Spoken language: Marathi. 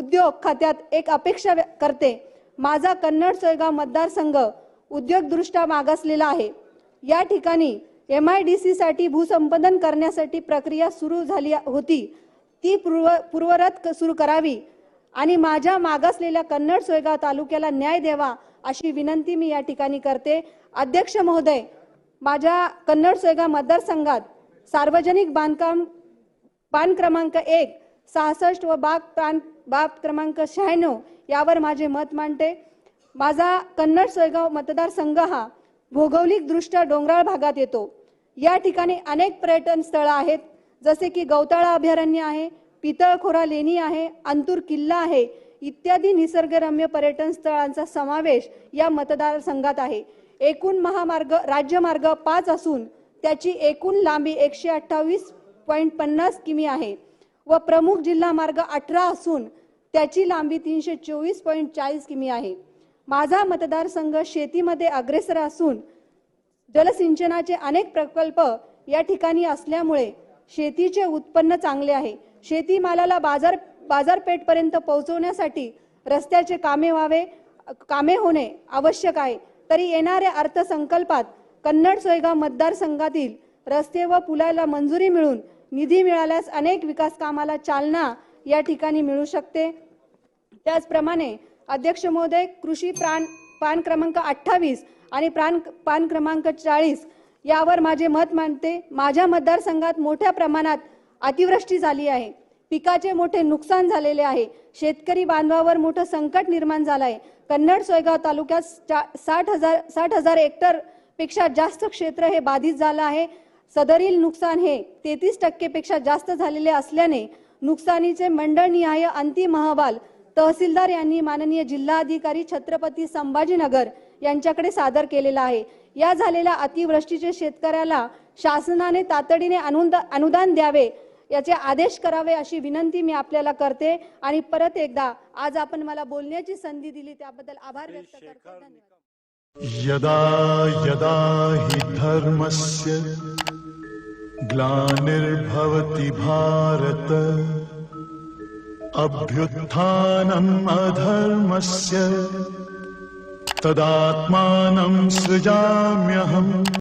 उद्योग खात्यात एक अपेक्षा व्य- करते. माझा कन्नड सोयगाव मतदारसंघ उद्योगदृष्ट्या मागासलेला आहे. या ठिकाणी एम आय डी सीसाठी भूसंपादन करण्यासाठी प्रक्रिया सुरू झाली होती. ती पूर्व पूर्वरत क- सुरू करावी आणि माझ्या मागासलेल्या कन्नड सोयगाव तालुक्याला न्याय द्यावा अशी विनंती मी या ठिकाणी करते. अध्यक्ष महोदय माझ्या कन्नड सोयगाव मतदारसंघात सार्वजनिक बांधकाम पान क्रमांक एक सहासष्ट व बाग प्रां बाब क्रमांक शहाण्णव यावर माझे मत मांडते. माझा कन्नड सोयगाव मतदारसंघ हा भौगोलिकदृष्ट्या डोंगराळ भागात येतो. या ठिकाणी अनेक पर्यटन स्थळं आहेत जसे की गौताळा अभयारण्य आहे पितळखोरा लेणी आहे अंतूर किल्ला आहे इत्यादी निसर्गरम्य पर्यटन स्थळांचा समावेश या मतदारसंघात आहे. एकूण महामार्ग राज्यमार्ग पाच असून त्याची एकूण लांबी एकशे अठ्ठावीस पॉईंट पन्नास किमी आहे. व प्रमुख जिल्हा मार्ग अठरा असून त्याची लांबी तीनशे चोवीस पॉईंट चाळीस किमी आहे. माझा मतदारसंघ शेतीमध्ये अग्रेसर असून जलसिंचनाचे अनेक प्रकल्प या ठिकाणी असल्यामुळे शेतीचे उत्पन्न चांगले आहे. शेतीमालाला बाजार बाजारपेठपर्यंत पोहोचवण्यासाठी रस्त्याचे कामे व्हावे कामे होणे आवश्यक आहे. तरी येणाऱ्या अर्थसंकल्पात कन्नड सोयगाव मतदारसंघातील रस्ते व पुलाला मंजुरी मिळून निधी मिळाल्यास अनेक विकास कामाला चालना या ठिकाणी मिळू शकते. त्याचप्रमाणे अध्यक्ष महोदय कृषी प्राण पान क्रमांक अठ्ठावीस आणि प्राण पान क्रमांक चाळीस यावर माझे मत मांडते. माझ्या मतदारसंघात मोठ्या प्रमाणात अतिवृष्टी झाली आहे. पिकाचे मोठे नुकसान झालेले आहे. शेतकरी बांधवावर मोठं संकट निर्माण झालं आहे कन्नड सोयगाव तालुक्यात चा- साठ हजार साठ हजार हेक्टरपेक्षा जास्त क्षेत्र हे बाधित झालं आहे. सदरील नुकसान हे तेहतीस टक्केपेक्षा जास्त झालेले असल्याने नुकसानीचे मंडळनिहाय अंतिम अहवाल तहसीलदार यांनी माननीय जिल्हाधिकारी छत्रपती संभाजीनगर यांच्याकडे सादर केलेला आहे. या झालेल्या अतिवृष्टीचे शेतकऱ्याला शासनाने तातडीने अनुदा- अनुदान द्यावे याचे आदेश करावे अशी विनंती मी आपल्याला करते आणि परत एकदा आज आपण मला बोलण्याची संधी दिली त्याबद्दल आभार व्यक्त करते. धन्यवाद. यदा यदा हि धर्मस्य ग्लानिर्भवति भारत। अभ्युत्थानम् अधर्मस्य। तदात्मानं सृजाम्यहम्